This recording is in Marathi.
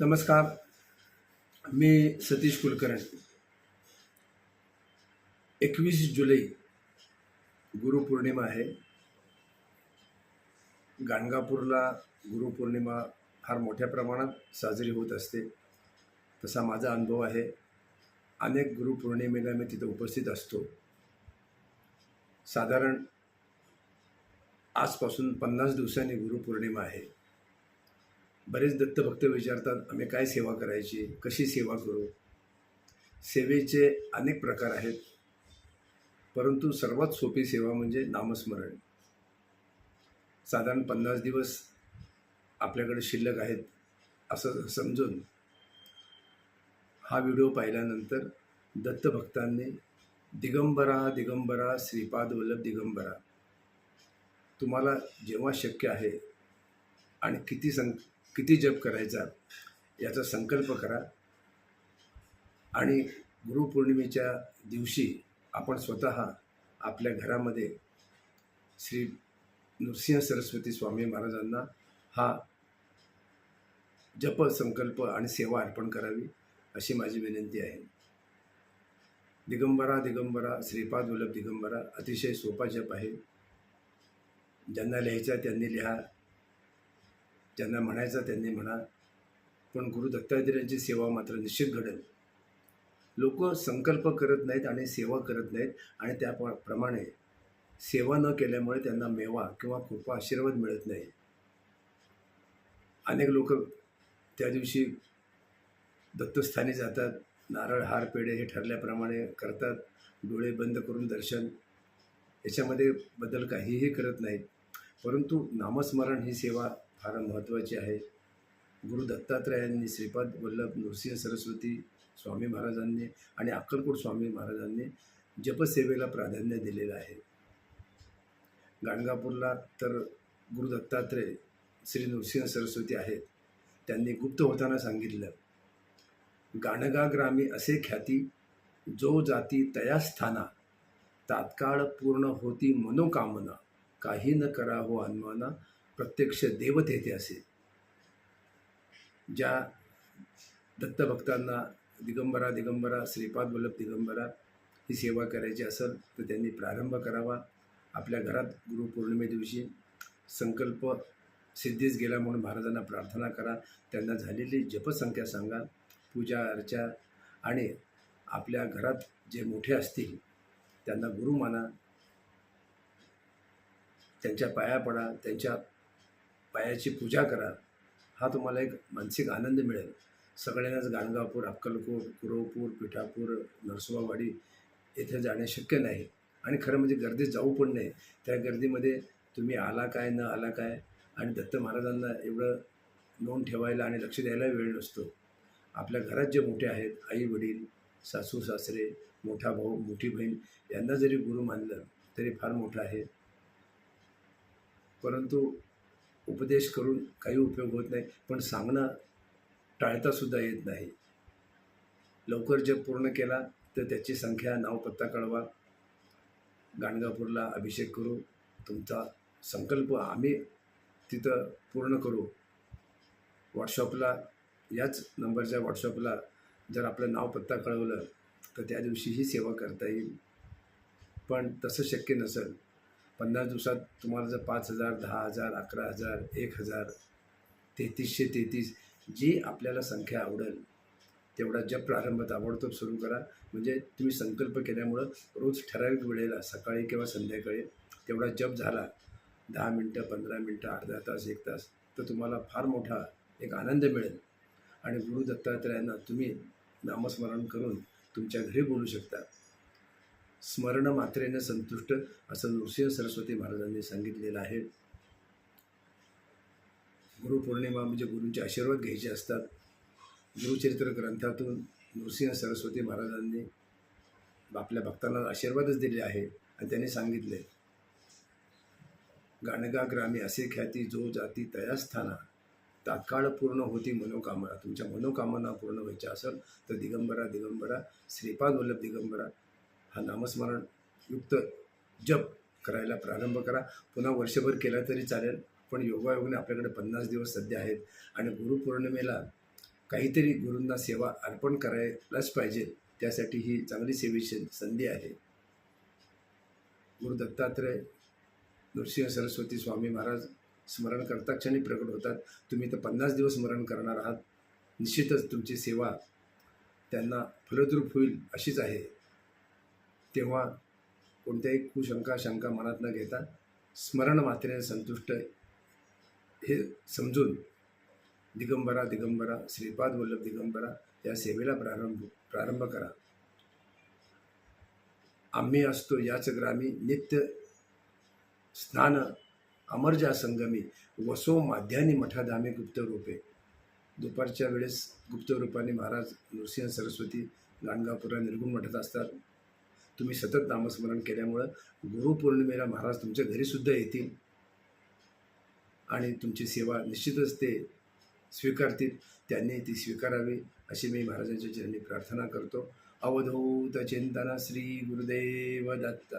नमस्कार. मी सतीश कुलकर्णी. एकवीस जुलै गुरुपौर्णिमा आहे. गाणगापूरला गुरुपौर्णिमा फार मोठ्या प्रमाणात साजरी होत असते. तसा माझा अनुभव आहे. अनेक गुरुपौर्णिमेला मी तिथं उपस्थित असतो. साधारण आजपासून पन्नास दिवसांनी गुरुपौर्णिमा आहे. बरेच दत्तभक्त विचारतात आम्ही काय सेवा करायची? कशी सेवा करू? सेवेचे अनेक प्रकार आहेत. परंतु सर्वात सोपी सेवा म्हणजे नामस्मरण. साधारण पन्नास दिवस आपल्याकडे शिल्लक आहेत असं समजून हा व्हिडिओ पाहिल्यानंतर दत्तभक्तांनी दिगंबरा दिगंबरा श्रीपाद वल्लभ दिगंबरा. तुम्हाला जेव्हा शक्य आहे आणि किती सं किती जप करायचा याचा संकल्प करा. आणि गुरुपौर्णिमेच्या दिवशी आपण स्वतः आपल्या घरामध्ये श्री नृसिंह सरस्वती स्वामी महाराजांना हा जप संकल्प आणि सेवा अर्पण करावी अशी माझी विनंती आहे. दिगंबरा दिगंबरा श्रीपाद वल्लभ दिगंबरा अतिशय सोपा जप आहे. ज्यांना लिहायचा त्यांनी लिहा. ज्यांना म्हणायचं त्यांनी म्हणा पण गुरु दत्तात्रेयांची सेवा मात्र निश्चित घडेल. लोक संकल्प करत नाहीत आणि सेवा करत नाहीत आणि त्याप्रमाणे सेवा न केल्यामुळे त्यांना मेवा किंवा कृपा आशीर्वाद मिळत नाही. अनेक लोक त्या दिवशी दत्तस्थानी जातात नारळ हार पेढे हे ठरल्याप्रमाणे करतात डोळे बंद करून दर्शन. याच्यामध्ये बदल काहीही करत नाहीत. परंतु नामस्मरण ही सेवा फार महत्त्वाची आहे. गुरु दत्तात्रयांनी श्रीपाद वल्लभ नृसिंह सरस्वती स्वामी महाराजांनी आणि अक्कलकोट स्वामी महाराजांनी जपसेवेला प्राधान्य दिलेलं आहे. गाणगापूरला तर गुरु दत्तात्रय श्री नृसिंह सरस्वती आहेत. त्यांनी गुप्त होताना सांगितलं गाणगा ग्रामी असे ख्याती जो जाती तया स्थाना तात्काळ पूर्ण होती मनोकामना काही न करा हो हनुमाना प्रत्यक्ष देव तेथे असे. ज्या दत्तभक्तांना दिगंबरा दिगंबरा श्रीपाद वल्लभ दिगंबरा ही सेवा करायची असेल तर त्यांनी प्रारंभ करावा. आपल्या घरात गुरुपौर्णिमे दिवशी संकल्प सिद्धीस गेला म्हणून महाराजांना प्रार्थना करा. त्यांना झालेली जपसंख्या सांगा. पूजा अर्चा आणि आपल्या घरात जे मोठे असतील त्यांना गुरु माना. त्यांच्या पाया पडा त्यांच्या पायाची पूजा करा. हा तुम्हाला एक मानसिक आनंद मिळेल. सगळ्यांनाच गाणगापूर अक्कलकोट कुरवपूर पिठापूर नरसोबावाडी येथे जाणे शक्य नाही. आणि खरं म्हणजे गर्दीत जाऊ पण नाही त्या गर्दीमध्ये तुम्ही आला काय न आला काय आणि दत्त महाराजांना एवढं नोंद ठेवायला आणि लक्ष द्यायला वेळ नसतो. आपल्या घरात जे मोठे आहेत आई वडील सासू सासरे मोठा भाऊ मोठी बहीण यांना जरी गुरु मानलं तरी फार मोठं आहे. परंतु उपदेश करून काही उपयोग होत नाही. पण सांगणं टाळतासुद्धा येत नाही. लवकर जप पूर्ण केला तर त्याची संख्या नाव पत्ता कळवा. गाणगापूरला अभिषेक करू. तुमचा संकल्प आम्ही तिथं पूर्ण करू. व्हॉट्सअपला याच नंबरच्या व्हॉट्सअपला जर आपलं नाव पत्ता कळवलं तर त्या दिवशी ही सेवा करता येईल. पण तसं शक्य नसेल. पन्नास दिवसात तुम्हाला जर पाच हजार दहा हजार अकरा हजार एक हजार तेहतीसशे तेहतीस जी आपल्याला संख्या आवडेल तेवढा जप प्रारंभ ताबडतोब सुरू करा. म्हणजे तुम्ही संकल्प केल्यामुळं रोज ठराविक वेळेला सकाळी किंवा संध्याकाळी तेवढा जप झाला दहा मिनटं पंधरा मिनटं अर्धा तास एक तास तर तुम्हाला फार मोठा एक आनंद मिळेल. आणि गुरु दत्तात्रयांना तुम्ही नामस्मरण करून तुमच्या घरी बोलू शकता. स्मरण मात्रेने संतुष्ट असं नृसिंह सरस्वती महाराजांनी सांगितलेलं आहे. गुरुपौर्णिमा म्हणजे गुरूंचे आशीर्वाद घ्यायचे असतात. गुरुचरित्र ग्रंथातून नृसिंह सरस्वती महाराजांनी आपल्या भक्तांना आशीर्वादच दिले आहे आणि त्यांनी सांगितले गाणगा ग्रामी असे ख्याती जो जाती तया स्थाना तात्काळ पूर्ण होती मनोकामना. तुमच्या मनोकामना पूर्ण व्हायच्या असेल तर दिगंबरा दिगंबरा. श्रीपाद वल्लभ दिगंबरा हा नामस्मरण युक्त जप करायला प्रारंभ करा. पुन्हा वर्षभर केला तरी चालेल पण योगायोगाने आपल्याकडे पन्नास दिवस सध्या आहेत आणि गुरुपौर्णिमेला काहीतरी गुरूंना सेवा अर्पण करायलाच पाहिजे. त्यासाठी ही चांगली सेवेची संधी आहे. गुरु दत्तात्रय नृसिंह सरस्वती स्वामी महाराज स्मरण करता क्षणी प्रकट होतात. तुम्ही तर पन्नास दिवस स्मरण करणार आहात. निश्चितच तुमची सेवा त्यांना फलद्रूप होईल अशीच आहे. तेव्हा कोणत्याही कुशंका शंका मनात न घेता स्मरण मात्रेने संतुष्ट हे समजून दिगंबरा दिगंबरा श्रीपाद वल्लभ दिगंबरा या सेवेला प्रारंभ प्रारंभ करा. आम्ही असतो याच ग्रामी नित्य स्नान अमरजा संगमी वसो माध्यानी मठाधामी गुप्तरूपे दुपारच्या वेळेस गुप्तरूपाने महाराज नृसिंह सरस्वती गाणगापूरला निर्गुण मठात असतात. तुम्ही सतत नामस्मरण केल्यामुळं गुरुपौर्णिमेला महाराज तुमच्या घरीसुद्धा येतील. आणि तुमची सेवा निश्चितच ते स्वीकारतील. त्यांनी ती स्वीकारावी अशी मी महाराजांच्या चरणी प्रार्थना करतो. अवधूत चिंतन श्री गुरुदेव दत्त.